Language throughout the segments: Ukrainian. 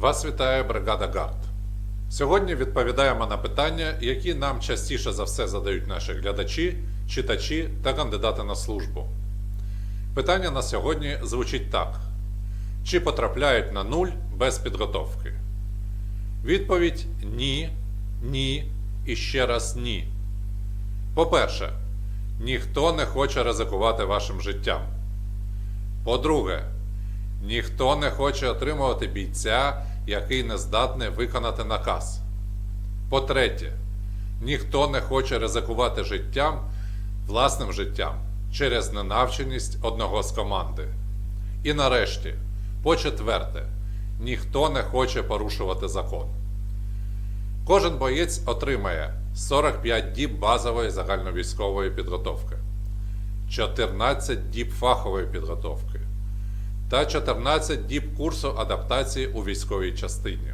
Вас вітає бригада Гард. Сьогодні відповідаємо на питання, які нам частіше за все задають наші глядачі, читачі та кандидати на службу. Питання на сьогодні звучить так: чи потрапляють на нуль без підготовки? Відповідь ні, ні і ще раз ні. По-перше, ніхто не хоче ризикувати вашим життям. По-друге, ніхто не хоче отримувати бійця, який не здатний виконати наказ. По-третє, ніхто не хоче ризикувати життям, власним життям через ненавченість одного з команди. І нарешті, по-четверте, ніхто не хоче порушувати закон. Кожен боєць отримає 45 діб базової загальновійськової підготовки, 14 діб фахової підготовки та 14 діб курсу адаптації у військовій частині.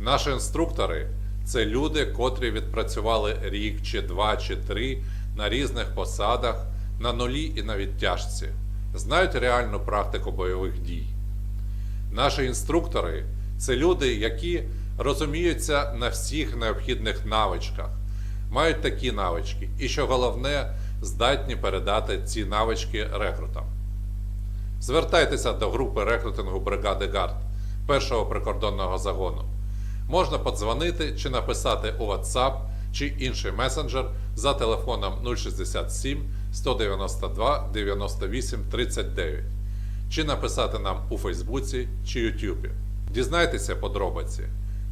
Наші інструктори це люди, котрі відпрацювали рік чи два чи три на різних посадах, на нулі і на відтяжці, знають реальну практику бойових дій. Наші інструктори це люди, які розуміються на всіх необхідних навичках, мають такі навички, і що головне, здатні передати ці навички рекрутам. Звертайтеся до групи рекрутингу бригади Гард першого прикордонного загону. Можна подзвонити чи написати у WhatsApp чи інший месенджер за телефоном 067 192 98 39 чи написати нам у Фейсбуці чи Ютубі. Дізнайтеся подробиці.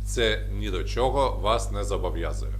Це ні до чого вас не зобов'язує.